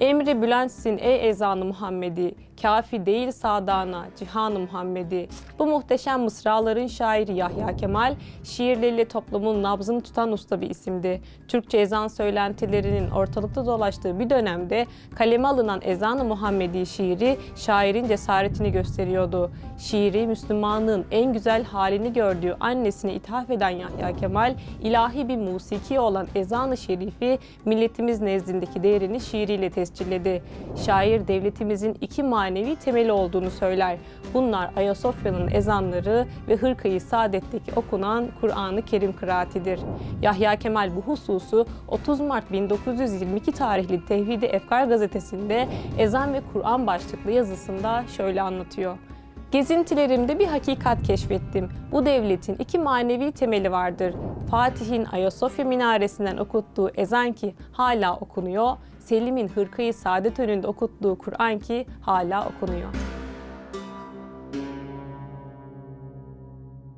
Emri bülentsin ey ezanı Muhammedi, kafi değil sadana cihanı Muhammedi. Bu muhteşem mısraların şairi Yahya Kemal, şiirleriyle toplumun nabzını tutan usta bir isimdi. Türkçe ezan söylentilerinin ortalıkta dolaştığı bir dönemde kaleme alınan ezanı Muhammedi şiiri şairin cesaretini gösteriyordu. Şiiri Müslümanlığın en güzel halini gördüğü annesine ithaf eden Yahya Kemal, ilahi bir musiki olan ezan-ı şerifi milletimiz nezdindeki değerini şiiriyle tescilledi. Şair devletimizin iki manevi temeli olduğunu söyler. Bunlar Ayasofya'nın ezanları ve Hırkayı Saadet'teki okunan Kur'an-ı Kerim kıraatidir. Yahya Kemal bu hususu 30 Mart 1922 tarihli Tevhid-i Efkar gazetesinde ezan ve Kur'an başlıklı yazısında şöyle anlatıyor. Gezintilerimde bir hakikat keşfettim. Bu devletin iki manevi temeli vardır. Fatih'in Ayasofya minaresinden okuttuğu ezan ki hala okunuyor, Selim'in hırkayı saadet önünde okuttuğu Kur'an ki hala okunuyor.